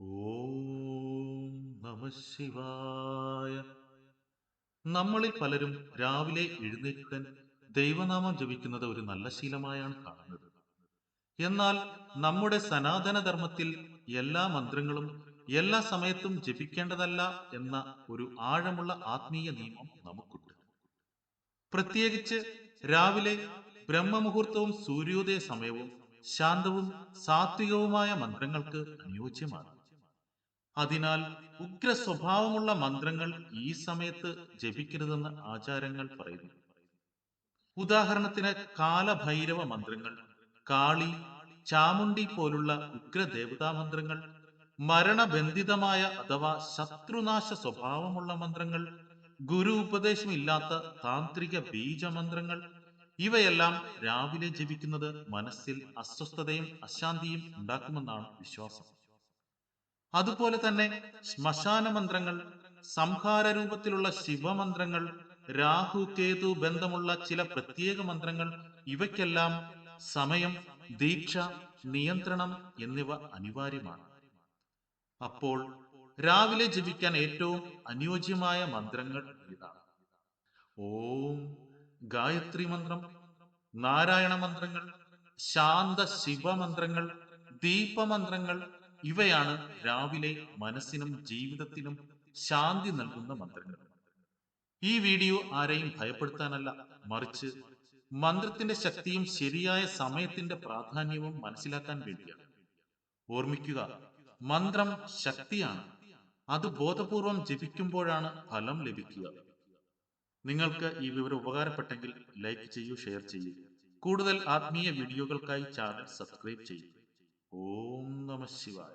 ഓം നമ ശിവായ. നമ്മളിൽ പലരും രാവിലെ എഴുന്നേറ്റുടൻ ദൈവനാമം ജപിക്കുന്നത് ഒരു നല്ല ശീലമായാണ് കാണുന്നത്. എന്നാൽ നമ്മുടെ സനാതന ധർമ്മത്തിൽ എല്ലാ മന്ത്രങ്ങളും എല്ലാ സമയത്തും ജപിക്കേണ്ടതല്ല എന്ന ഒരു ആഴമുള്ള ആത്മീയ നിയമം നമുക്കുണ്ട്. പ്രത്യേകിച്ച് രാവിലെ ബ്രഹ്മമുഹൂർത്തവും സൂര്യോദയ സമയവും ശാന്തവും സാത്വികവുമായ മന്ത്രങ്ങൾക്ക് അനുയോജ്യമാണ്. അതിനാൽ ഉഗ്ര സ്വഭാവമുള്ള മന്ത്രങ്ങൾ ഈ സമയത്ത് ജപിക്കരുതെന്ന് ആചാരങ്ങൾ പറയുന്നു. ഉദാഹരണത്തിന് കാലഭൈരവ മന്ത്രങ്ങൾ കാളി ചാമുണ്ടി പോലുള്ള ഉഗ്ര ദേവതാ മന്ത്രങ്ങൾ മരണബന്ധിതമായ അഥവാ ശത്രുനാശ സ്വഭാവമുള്ള മന്ത്രങ്ങൾ ഗുരു ഉപദേശമില്ലാത്ത താന്ത്രിക ബീജമന്ത്രങ്ങൾ ഇവയെല്ലാം രാവിലെ ജപിക്കുന്നത് മനസ്സിൽ അസ്വസ്ഥതയും അശാന്തിയും ഉണ്ടാക്കുമെന്നാണ് വിശ്വാസം. അതുപോലെ തന്നെ ശ്മശാന മന്ത്രങ്ങൾ സംഹാര രൂപത്തിലുള്ള ശിവമന്ത്രങ്ങൾ രാഹു കേതു ബന്ധമുള്ള ചില പ്രത്യേക മന്ത്രങ്ങൾ ഇവയ്ക്കെല്ലാം സമയം ദീക്ഷ നിയന്ത്രണം എന്നിവ അനിവാര്യമാണ്. അപ്പോൾ രാവിലെ ജപിക്കാൻ ഏറ്റവും അനുയോജ്യമായ മന്ത്രങ്ങൾ ഇതാണ്. ഓം ഗായത്രി മന്ത്രം നാരായണ മന്ത്രങ്ങൾ ശാന്ത ശിവമന്ത്രങ്ങൾ ദീപമന്ത്രങ്ങൾ ഇവയാണ് രാവിലെ മനസ്സിനും ജീവിതത്തിനും ശാന്തി നൽകുന്ന മന്ത്രങ്ങൾ. ഈ വീഡിയോ ആരെയും ഭയപ്പെടുത്താനല്ല മറിച്ച് മന്ത്രത്തിന്റെ ശക്തിയും ശരിയായ സമയത്തിന്റെ പ്രാധാന്യവും മനസ്സിലാക്കാൻ വേണ്ടിയാണ്. ഓർമ്മിക്കുക മന്ത്രം ശക്തിയാണ്. അത് ബോധപൂർവം ജപിക്കുമ്പോഴാണ് ഫലം ലഭിക്കുക. നിങ്ങൾക്ക് ഈ വിവരം ഉപകാരപ്പെട്ടെങ്കിൽ ലൈക്ക് ചെയ്യൂ ഷെയർ ചെയ്യൂ. കൂടുതൽ ആത്മീയ വീഡിയോകൾക്കായി ചാനൽ സബ്സ്ക്രൈബ് ചെയ്യൂ. ഓം നമ ശിവായ